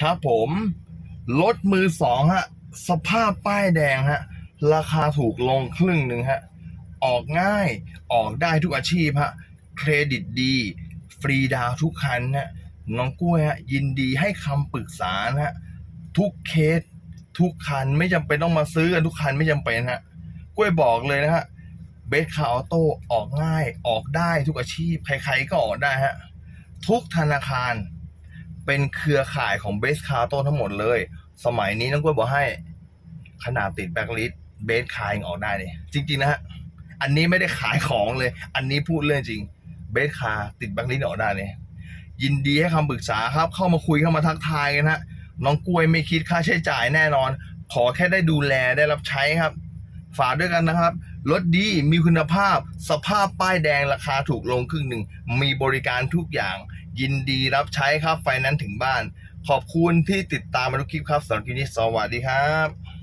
ครับผมรถมือสองฮะ สภาพป้ายแดงฮะ ราคาถูกลงครึ่งหนึ่งฮะ ออกง่ายออกได้ทุกอาชีพฮะ เครดิตดี ฟรีดาวทุกคันฮะน้องกล้วยฮะ ยินดีให้คำปรึกษานะฮะ ทุกเคส ทุกคันไม่จำเป็นต้องมาซื้อกันทุกคันไม่จำเป็นฮะ กล้วยบอกเลยนะฮะเบสคาออโต้ออกง่ายออกได้ทุกอาชีพ ใครๆก็ออกได้ฮะ ทุกธนาคาร เป็นเครือข่ายของเบสคาร์โต้ทั้งหมดเลย สมัยนี้น้องกล้วยบอกให้ ขนาดติดแบ็คลิสเบสคาร์ยังออกได้เลยจริงๆนะฮะ อันนี้ไม่ได้ขายของเลย อันนี้พูดเรื่องจริง เบสคาร์ติดแบ็คลิสออกได้เลยยินดีให้คำปรึกษาครับ เข้ามาคุยเข้ามาทักทายกันฮะน้องกล้วยไม่คิดค่าใช้จ่ายแน่นอน ขอแค่ได้ดูแลได้รับใช้ครับ ฝากด้วยกันนะครับรถดีมีคุณภาพ สภาพป้ายแดงราคาถูกลงครึ่งหนึ่ง มีบริการทุกอย่าง ยินดีรับใช้ครับไฟนั้นถึงบ้าน ขอบคุณที่ติดตามมาทุกคลิปครับสำหรับคลิปนี้สวัสดีครับ